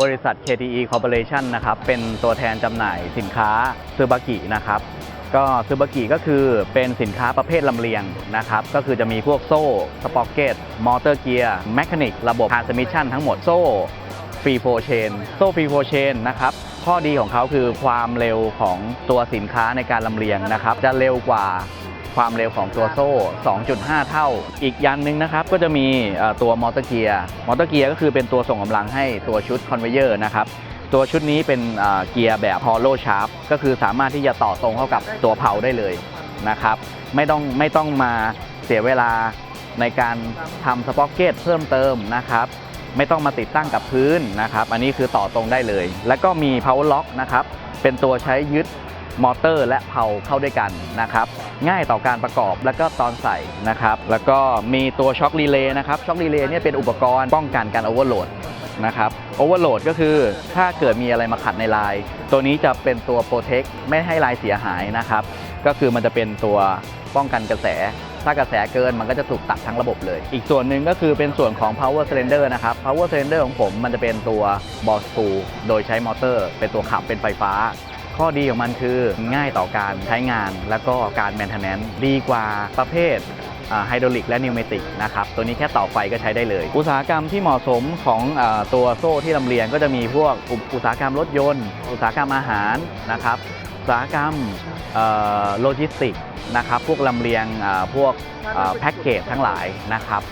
บริษัท KTE Corporation นะครับ เป็นตัวแทนจำหน่ายสินค้าซูบากินะครับ ก็ซูบากิก็คือเป็นสินค้าประเภทลำเลียงนะครับ ก็คือจะมีพวกโซ่สปอกเก็ตมอเตอร์เกียร์แมคานิกระบบ t า a สมิชชั่นทั้งหมดโซ่ฟรีโฟเชนโซ่ฟรีโฟเชนนะครับข้อดีของเขาคือความเร็วของตัวสินค้าในการลำเลียงนะครับ จะเร็วกว่า ความเร็วของตัวโซ่ 2.5 เท่า อีกยันหนึ่งนะครับก็จะมีตัวมอเตอร์เกียร์มอเตอร์เกียร์ก็คือเป็นตัวส่งกำลังให้ตัวชุดคอนเวเยอร์นะครับตัวชุดนี้เป็นเกียร์แบบ hollow shaft ก็คือสามารถที่จะต่อตรงเข้ากับตัวเพลาได้เลยนะครับ ไม่ต้องไม่ต้องมาเสียเวลาในการทำสป็อกเกตเพิ่มเติมนะครับ ไม่ต้องมาติดตั้งกับพื้นนะครับ อันนี้คือต่อตรงได้เลย แล้วก็มี power lock นะครับ เป็นตัวใช้ยึด มอเตอร์และเพลาเข้าด้วยกันนะครับง่ายต่อการประกอบแล้วก็ตอนใส่นะครับแล้วก็มีตัวช็อครีเลย์นะครับช็อครีเลย์เนี่ยเป็นอุปกรณ์ป้องกันการโอเวอร์โหลดนะครับโอเวอร์โหลดก็คือถ้าเกิดมีอะไรมาขัดในลาย ตัวนี้จะเป็นตัวโปรเทคไม่ให้ลายเสียหายนะครับก็คือมันจะเป็นตัวป้องกันกระแส ถ้ากระแสเกินมันก็จะถูกตัดทั้งระบบเลย อีกส่วนหนึ่งก็คือเป็นส่วนของ power cylinder นะครับ power cylinder ของผมมันจะเป็นตัว ball screw โดยใช้มอเตอร์ เป็นตัวขับเป็นไฟฟ้า ข้อดีของมันคือง่ายต่อการใช้งาน แล้วก็การแมนเทนแนนดีกว่าประเภทไฮดรอลิกและนิวเมติกนะครับ ตัวนี้แค่ต่อไฟก็ใช้ได้เลย อุตสาหกรรมที่เหมาะสมของอตัวโซ่ที่ลำเลียงก็จะมีพวกอุตสาหกรรมรถยนต์ อุตสาหกรรมอาหารนะครับ อุตสาหกรรมโลจิสติกนะครับ พวกลำเลียงพวกแพ็กเกจทั้งหลายนะครับ